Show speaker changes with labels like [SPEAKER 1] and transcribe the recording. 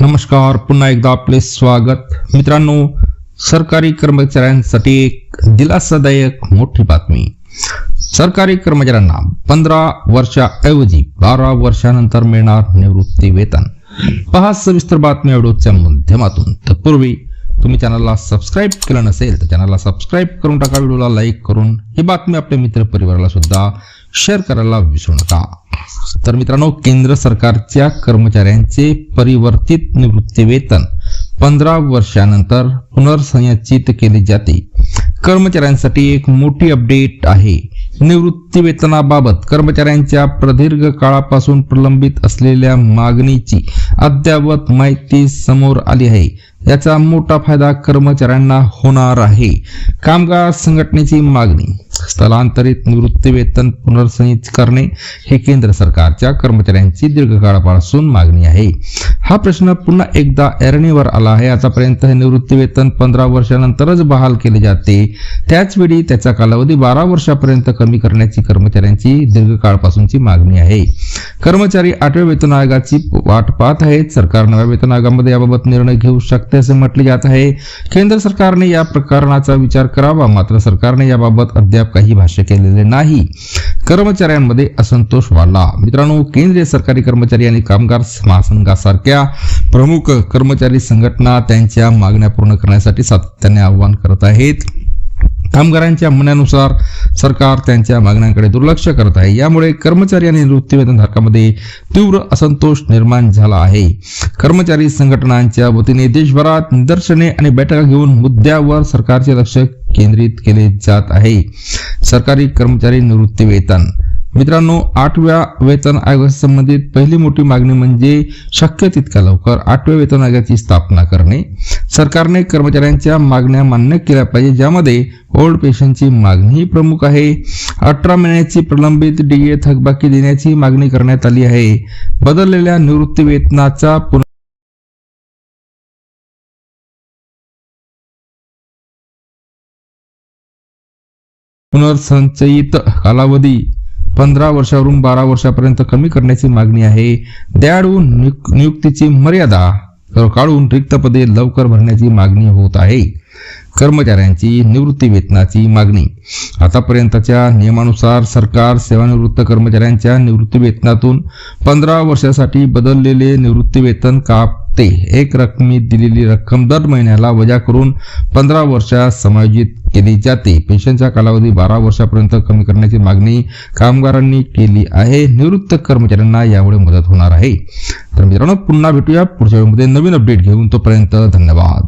[SPEAKER 1] नमस्कार पुन्हा एकदा आपले स्वागत. मित्रांनो सरकारी कर्मचाऱ्यांसाठी एक दिलासादायक मोठी बातमी. सरकारी कर्मचाऱ्यांना पंधरा वर्षाऐवजी बारा वर्षानंतर मिळणार निवृत्ती वेतन पहा सविस्तर बातमी व्हिडिओच्या माध्यमातून. तत्पूर्वी तुम्ही चॅनलला सबस्क्राईब केलं नसेल तर चॅनलला सबस्क्राईब करून टाका व्हिडिओला लाईक करून. ही बातमी आपल्या मित्र परिवाराला सुद्धा शेअर करायला विसरू नका. तर मित्रांनो केंद्र सरकारच्या कर्मचाऱ्यांचे परिवर्तित निवृत्ती वेतन पंधरा वर्षानंतर पुनर्संचित केले जाते. कर्मचाऱ्यांसाठी एक मोठी अपडेट आहे. निवृत्ती वेतनाबाबत कर्मचाऱ्यांच्या प्रदीर्घ काळापासून प्रलंबित असलेल्या मागणीची अद्ययावत माहिती समोर आली आहे. याचा मोठा फायदा कर्मचाऱ्यांना होणार आहे. कामगार संघटनेची मागणी स्थलांतरित निवृत्ती वेतन करणे हे केंद्र सरकारच्या कर्मचाऱ्यांची दीर्घकाळापासून मागणी आहे. हा प्रश्न पुन्हा एकदा ऐरणीवर आला आहे. आतापर्यंत हे निवृत्ती वेतन पंधरा वर्षानंतरच बहाल केले जाते. त्याचवेळी त्याचा कालावधी बारा वर्षापर्यंत कमी करण्याची कर्मचाऱ्यांची दीर्घकाळपासूनची मागणी आहे. कर्मचारी आठव्या वेतन आयोगाची वाट पाहत आहेत. सरकार नव्या वेतन आयोगामध्ये याबाबत निर्णय घेऊ शकते असे म्हटले जात आहे. केंद्र सरकारने या प्रकरणाचा विचार करावा. मात्र सरकारने याबाबत अद्याप काही भाष्य केलेले नाही. कर्मचाऱ्यांमध्ये असंतोष वाढला. मित्रांनो केंद्रीय सरकारी कर्मचारी आणि कामगार महासंघासारख्या प्रमुख कर्मचारी संघटना त्यांच्या मागण्या पूर्ण करण्यासाठी सातत्याने आवाहन करत आहेत. कामगारांच्या म्हणण्यानुसार सरकार त्यांच्या मागण्यांकडे दुर्लक्ष करत आहे. यामुळे कर्मचारी आणि निवृत्तीवेतनधारकांमध्ये तीव्र असंतोष निर्माण झाला आहे. कर्मचारी संघटनांच्या वतीने देशभरात निदर्शने आणि बैठका घेऊन मुद्द्यावर सरकारचे लक्ष केंद्रित केले जात आहे. सरकारी कर्मचारी निवृत्ती वेतन मित्रांनो आठव्या वेतन आयोगाशी संबंधित पहिली मोठी मागणी म्हणजे शक्य तितक्या लवकर आठव्या वेतन आयोगाची स्थापना करणे. सरकारने कर्मचाऱ्यांच्या मागण्या मान्य केल्या पाहिजे ज्यामध्ये ओल्ड पेन्शनची मागणी प्रमुख आहे. अठरा महिन्याची प्रलंबित डीए थकबाकी देण्याची मागणी करण्यात आली आहे. बदललेल्या निवृत्ती वेतनाचा पुन पुनर्संचयित कालावधी पंधरा वर्षावरून बारा वर्षापर्यंत कमी करण्याची मागणी आहे. द्याडू नियुक्तीची मर्यादा काढून रिक्त पदे लवकर भरण्याची मागणी होत आहे. कर्मचाऱ्यांची निवृत्ती वेतनाची मागणी. आतापर्यंतच्या नियमानुसार सरकार सेवानिवृत्त कर्मचाऱ्यांच्या निवृत्ती वेतनातून पंधरा वर्षासाठी बदललेले निवृत्ती वेतन ते एक रकमी दिलेली रक्कम दर महिन्याला वजा करून पंधरा वर्षात समायोजित केली जाते. पेन्शनचा कालावधी बारा वर्षापर्यंत कमी करण्याची मागणी कामगारांनी केली आहे. निवृत्त कर्मचाऱ्यांना यामुळे मदत होणार आहे. तर मित्रांनो पुन्हा भेटूया पुढच्या वेळेमध्ये नवीन अपडेट घेऊन तोपर्यंत धन्यवाद.